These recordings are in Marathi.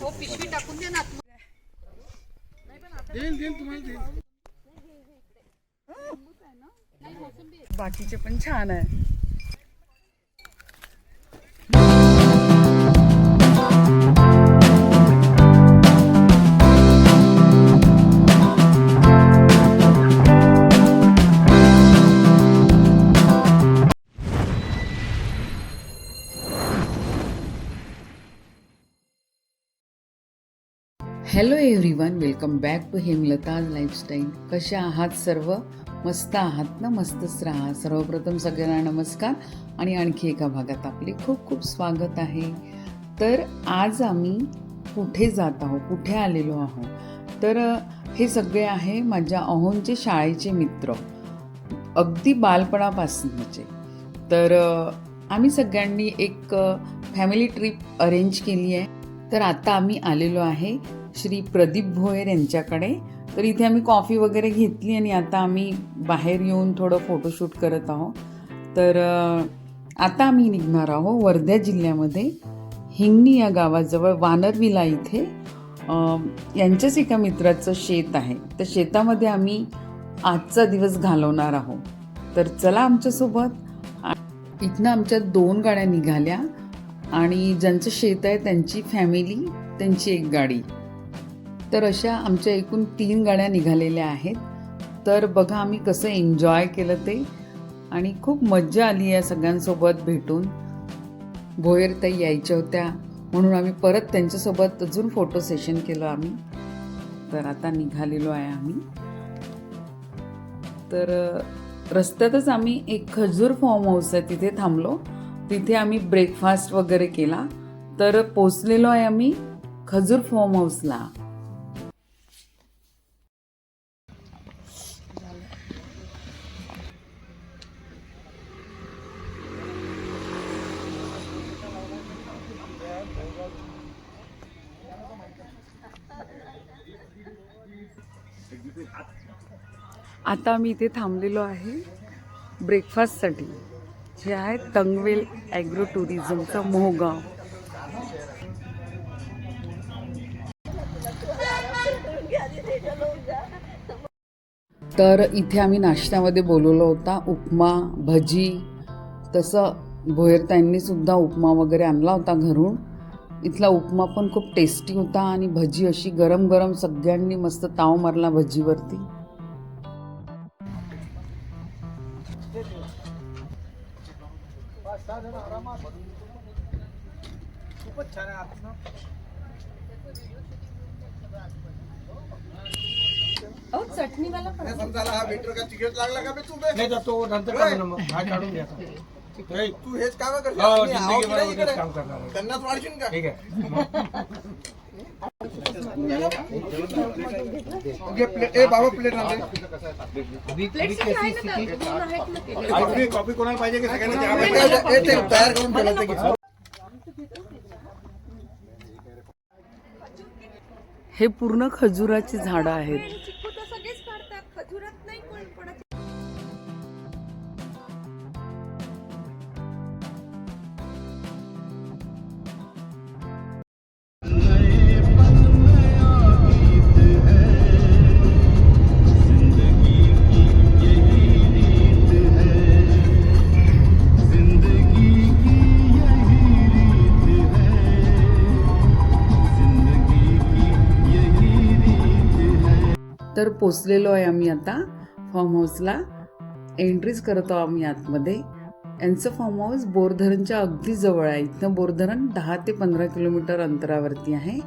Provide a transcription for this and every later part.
हो पिशवी टाकून दे ना आतमध्ये. बाकीचे पण छान आहे hello everyone welcome back to Hemlata lifestyle कशा आहात सर्व? मस्त आहात ना? मस्तच राहा. सर्वप्रथम सगळ्यांना नमस्कार. आणि आणखी एका भागात आपले खूप खूप स्वागत आहे. तर आज आम्ही कुठे जात आहोत? कुठे आलेलो आहोत? तर हे सगळे आहे माझ्या अहोंचे शाळेचे मित्र. अगदी बालपणापासूनचे. तर आम्ही सगळ्यांनी एक फॅमिली ट्रिप अरेंज केली आहे. तर आता आम्ही आलेलो आहे श्री प्रदीप भोयर यांच्याकडे. तर इथे आम्ही कॉफी वगैरे घेतली आणि आता आम्ही बाहेर येऊन थोडं फोटोशूट करत आहोत. तर आता आम्ही निघणार आहोत वर्धा जिल्ह्यामध्ये. हिंगणी या गावाजवळ वानरविला इथे यांच्याच एका मित्राचं शेत आहे. तर शेतामध्ये आम्ही आजचा दिवस घालवणार आहोत. तर चला आमच्यासोबत. इथनं आमच्या दोन गाड्या निघाल्या आणि ज्यांचं शेत आहे त्यांची फॅमिली त्यांची एक गाडी. तर अशा आमच्या एकूण तीन गाड्या निघालेल्या आहेत. तर बघा आम्ही कसं एन्जॉय केलं ते. आणि खूप मज्जा आली या सगळ्यांसोबत भेटून. भोयर त्या यायच्या होत्या. म्हणून आम्ही परत त्यांच्यासोबत अजून फोटो सेशन केलं आम्ही. तर आता निघालेलो आहे आम्ही. तर रस्त्यातच आम्ही एक खजूर फॉर्म हाऊस आहे तिथे थांबलो. तिथे आम्ही ब्रेकफास्ट वगैरे केला. तर पोचलेलो आहे आम्ही खजूर फॉर्म हाऊसला आता मी इथे थांबलेलो आहे ब्रेकफास्टसाठी जे आहे तंगवेल ॲग्रो टुरिझमचं मोहगाव. तर इथे आम्ही नाश्त्यामध्ये बोलवलो होता उपमा भजी तसं भोयरताईंनी सुद्धा उपमा वगैरे आणला होता घरून. इथला उपमा पण खूप टेस्टी होता आणि भजी अशी गरम गरम सगळ्यांनी मस्त ताव मारला भजीवरती. समजायला हा मीटर का तिकीट लागला का बे तू बे? नाही तर तो नंतर काढू ना मग हा काढून घ्या नाही. तू हेच काम करशील हो आहो की जिंदगीभर नाही इकडे? काम करणार आहे. वाढशील का ठीक आहे घे प्लेट ए बाबा प्लेट आणले कॉफ़ी कॉफ़ी कोणाला पाहिजे की सगळ्यांना चहा पाहिजे? ए, ते तयार करून ठेवलं ते घे. हे पूर्ण खजुराची झाडं आहेत. पोचलेलो आहे आम्ही आता. फॉर्म हाऊसला एंट्रीज करतो आम्ही आतमध्ये. यांचं फॉर्म हाऊस बोरधरणच्या अगदी जवळ आहे. इथनं बोरधरण दहा ते पंधरा किलोमीटर अंतरावरती आहे.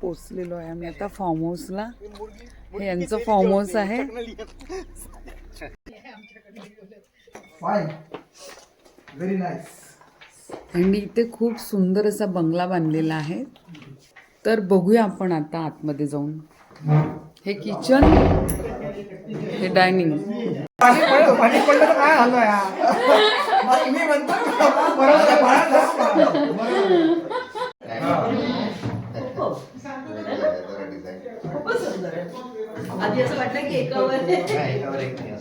पोचलेलो आहे आम्ही आता फार्म हाऊसला हे यांचं फार्म हाऊस आहे. व्हेरी नाईस आणि इथे खूप सुंदर असा बंगला बांधलेला आहे. तर बघूया आपण आता आतमध्ये जाऊन. हे किचन हे डायनिंग. आधी असं वाटलं की एकावर. एकावर एक.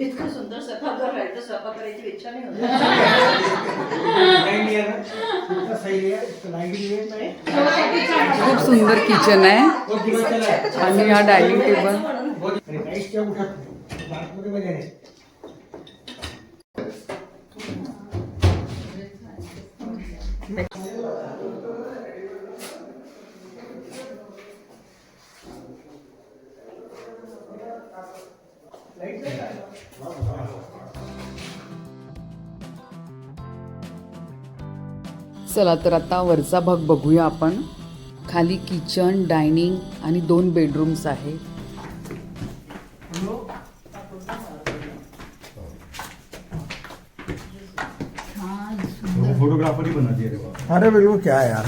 इतकं सुंदर स्वयंपाकघर राहायचं स्वयंपाक करायची इच्छा नाही होत। नाही आहे ना। इतकं सही आहे इतकं लाईटिंग आहे खूप सुंदर किचन आहे बहुत दिवस चला है. आणि हा डायनिंग टेबल। अरे चला तर आता वरचा भाग बघूया आपण. खाली किचन डायनिंग आणि दोन बेडरूम्स आहे फोटोग्राफर ही बना दिया रे बाबा। अरे बिल्कुल क्या है यार?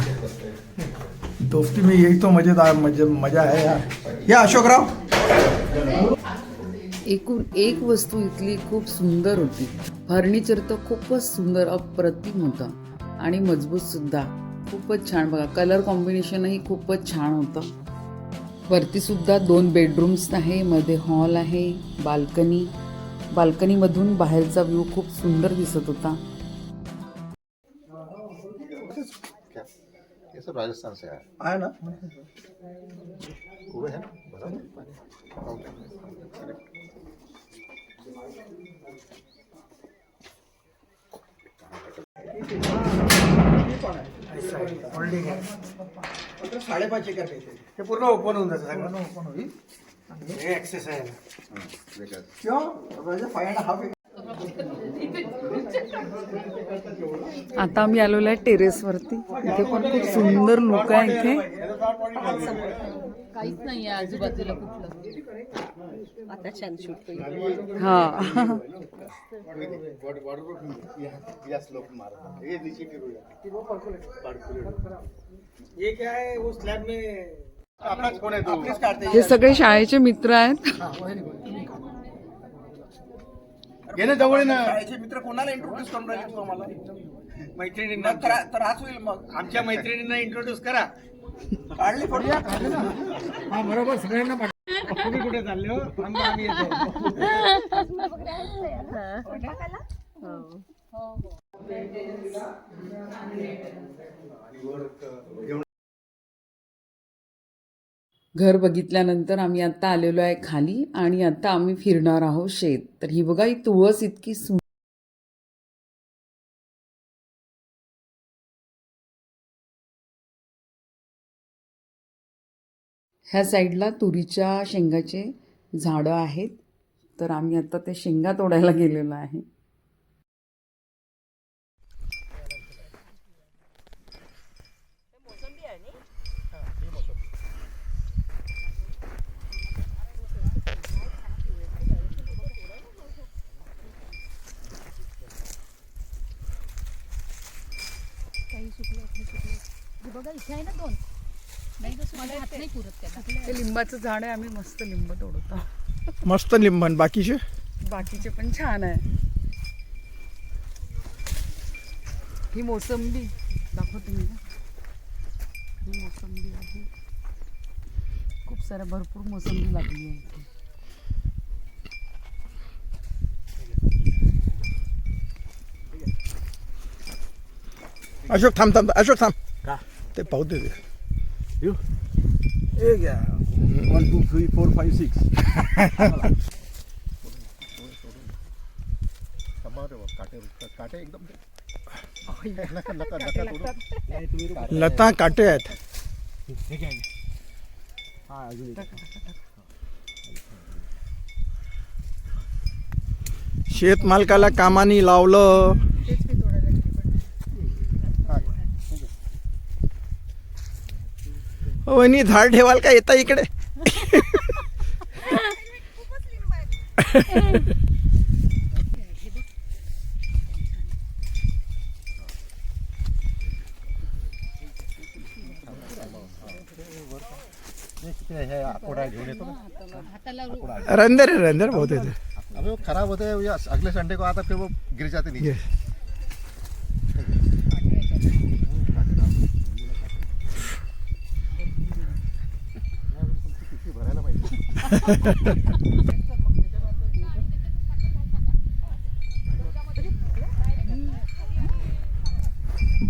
दोस्ती में यही तो मजेदार मजे मजा है यार. या अशोकराव. एकूण एक वस्तू इथली खूप सुंदर होती. फर्निचर तर खूपच सुंदर अप्रतिम होतं. आणि मजबूत सुद्धा. खूपच छान बघा कलर कॉम्बिनेशनही खूपच छान होतं. वरती सुद्धा दोन बेडरूम्स आहे मध्ये हॉल आहे बाल्कनी बाल्कनीमधून बाहेरचा व्ह्यू खूप सुंदर दिसत होता. ये सब राजस्थान से आया ना? है। होल्डिंग आहे साडेपाचशे ते पूर्ण ओपन होऊन जातं सगळं ओपन होईल हे ऍक्सेस आहे फाय अँड हाफ आता आम्ही आलेलो आहे टेरेसवरती. इथे पण खूप सुंदर लोक आहे इथे. काहीच नाहीये आजूबाजूला कुठलं. आता छान शूट होईल. हा। ये ये क्या है वो स्लैब में कोण आहे तो आपलीच काढते हे सगळे शाळेचे मित्र आहेत. ये ना जवळ आहे ना. शाळेचे मित्र कोणाला इंट्रोड्यूस करून राहिले तू आम्हाला? मैत्रिणींना. त्रा- त्रास होईल मग. आमच्या मैत्रिणींना इंट्रोड्यूस करा. काढली फोटो. हा बरोबर सगळ्यांना. तुम्ही कुठे चालले हो? आम्ही आम्ही येतो. घर बघितल्यानंतर आम्ही आता आलेलो आहे खाली आणि आता आम्ही फिरणार आहोत शेत. तर ही बघा ही तुळस इतकी सुंदर ह्या साईडला तुरीच्या शेंगाचे झाडं आहेत. तर आम्ही आता ते शेंगा तोडायला गेलेलो आहे. बघा इथे आहे ना दोन. ते लिंबाचं झाड आहे आम्ही मस्त लिंब तोडतो. मस्त लिंबन बाकीचे? बाकीचे पण छान आहे. ही मोसंबी. दाखवते मी ना. ही मोसंबी आहे. खूप साऱ्या भरपूर मोसंबी लागली आहे इथे. अशोक थांब थांब अशोक थांब. ते पाहू दे. ते. ये क्या one two three four five six काटे एकदम. लता काटे आहेत हा. शेतमालकाला कामानी लावलं वहिनी झाड ठेवाल का? येता इकडे. रंदर है रंदर बहुत खराब होते हैं अगले संडे को आता फिर वो गिर जाते नीचे ये. भरायला पाहिजे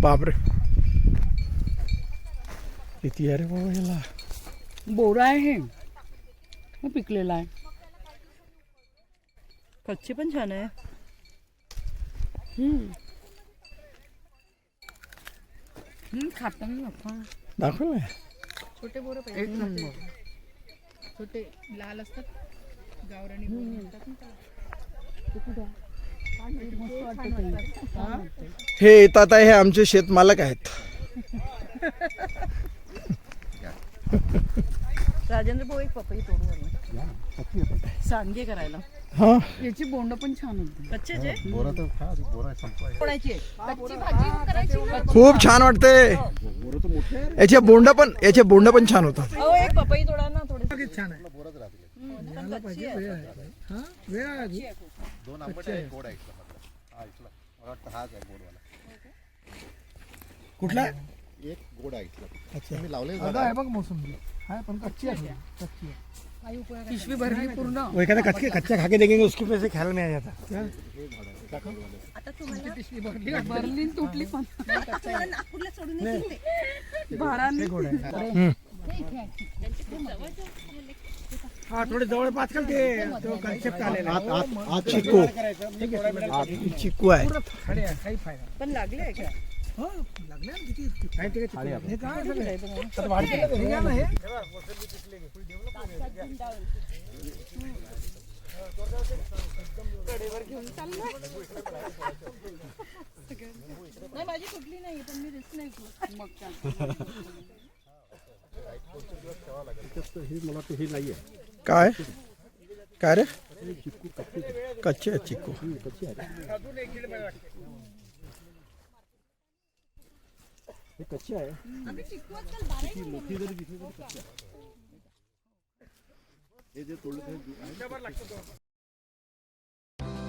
बापरे. किती आहे रे बाबा याला? बोरा आहे. हे हे पिकलेला आहे. कच्ची पण छान आहे. हम्म, खाताना नका. दाखव ना. छोटे बोरं एक पाहिजे नंबर. छोटे लाल असतात. ताई. हे येतात आहे हे आमचे शेतमालक आहेत. राजेंद्र भाऊ एक पपई तोडू. सांडगे करायला. हा? याची बोंड पण छान होती. कच्चे जे? कच्ची भाजी करायची ना. खूप छान वाटते याचे बोंड पण याचे बोंड पण छान होतात. अहो एक पपई तोडा छान आहे. यायला पाहिजे वेळ आहे. हा? वेळ आहे अजून. दोन आंबट आहे गोड आहे इथला मात्र. हा इथला. मला वाटतं हाच आहे गोडवाला कुठला? एक गोड आहे इथला. अच्छा. मी लावले आता आहे बघ मोसंबी. आहे पण कच्ची आहे. कच्ची आहे. पिशवी भरली पूर्ण. वो एखादा कच्चे कच्चे खाके देखेंगे उसके पैसे ख्याल में आ जाता क्या भरली. न तुटली पण. हे गोड आहे. हा थोडे जवळ पाच कल ते तो कन्सेप्ट आलेला आहे. चिकू ठीक आहे चिकू आहे खडे आहे काही फ़ायदा पण लागले आहे का हो लागले ना किती काही ते चिकू. हे? काय सगळे आता वाढते हे? घ्या ना हे। नाही माझी कुठली नाही पण मी रिस्क नाही. घेत. मग काय. काय? काय रे? कच्चे आहे. चिकू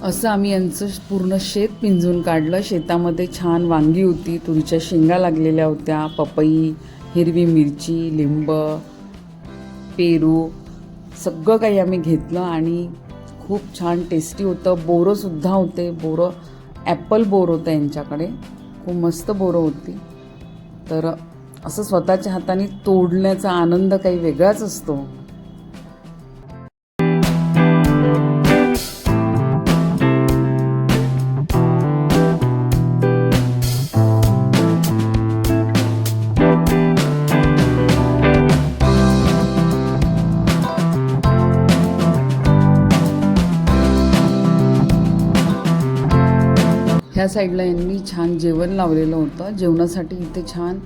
असं आम्ही यांचं पूर्ण शेत पिंजून काढलं. शेतामध्ये छान वांगी होती. तुरीच्या शेंगा लागलेल्या होत्या. पपई हिरवी मिरची लिंब पेरू सगळं काही आम्ही घेतलं आणि खूप छान टेस्टी होतं. बोरंसुद्धा होते. बोरं ॲपल बोर होतं यांच्याकडे. खूप मस्त बोरं होती. तर असं स्वतःच्या हाताने तोडण्याचा आनंद काही वेगळाच असतो. ह्या साईडला यांनी छान जेवण लावलेलं होतं. जेवणासाठी इथे छान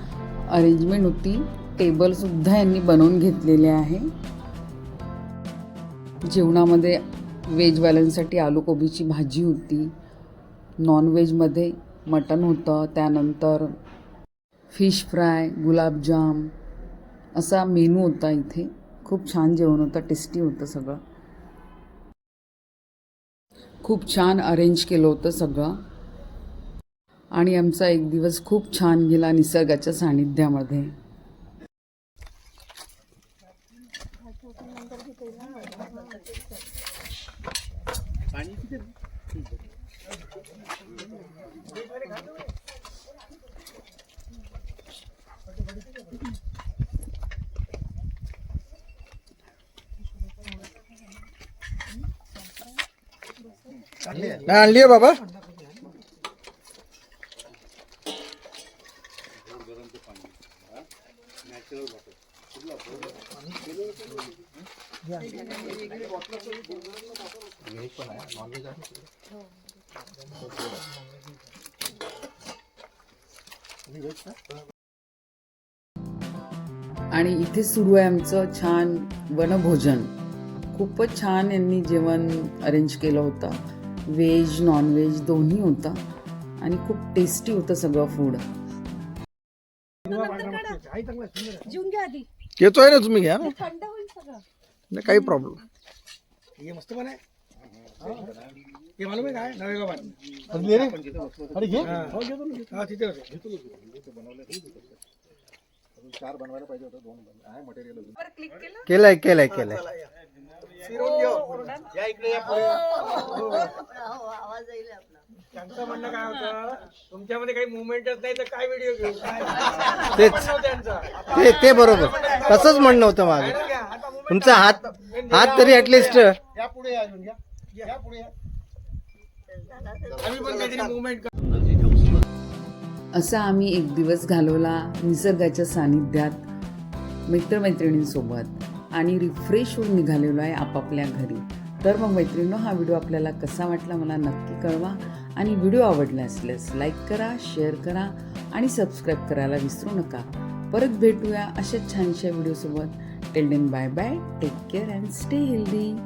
अरेंजमेंट होती. टेबलसुद्धा यांनी बनवून घेतलेले आहे. जेवणामध्ये व्हेजवाल्यांसाठी आलू कोबीची भाजी होती. नॉनव्हेजमध्ये मटण होतं. त्यानंतर फिश फ्राय गुलाबजाम असा मेनू होता इथे. खूप छान जेवण होतं. टेस्टी होतं सगळं. खूप छान अरेंज केलं होतं सगळं. आणि आमचा एक दिवस खूप छान गेला निसर्गाच्या सानिध्यामध्ये. आणली आहे बाबा आणि इथे सुरू आहे आमचं छान वनभोजन. खूपच छान यांनी जेवण अरेंज केलं होतं. व्हेज नॉनव्हेज दोन्ही होतं. आणि खूप टेस्टी होतं सगळं फूड. जेवून घ्या आधी. येतोय ना तुम्ही घ्या ना. थंड होईल सगळं. नाही काही प्रॉब्लेम ये मस्त पण आहे. हे मालूम आहे काय? अरे घे हा, तिथे होते चार बनवायला पाहिजे होतं दोन आहे मटेरियल अजून. केलंय केलंय केलंय. या. इकडे या पुढे. त्यांचं म्हणणं काय होतं? तुमच्यामध्ये काही मुवमेंटच नाही तर काय व्हिडिओ घेऊ? तेच. त्यांचं? ते ते बरोबर. तसंच म्हणणं होतं माझं तुमचा हात हात तरी ऍटलिस्ट या. पुढे या अजून या. या पुढे या. आम्ही पण काहीतरी मुवमेंट असा आम्ही एक दिवस घालवला निसर्गाच्या सानिध्यात मित्रमैत्रिणींसोबत आणि रिफ्रेश होऊन निघालेलो आहे आपापल्या घरी. तर मग मैत्रिणींनो हा व्हिडिओ आपल्याला कसा वाटला मला नक्की कळवा. आणि व्हिडिओ आवडला असल्यास लाईक करा शेअर करा आणि सबस्क्राईब करायला विसरू नका. परत भेटूया अशाच छानशा व्हिडिओसोबत till then bye bye take care and stay healthy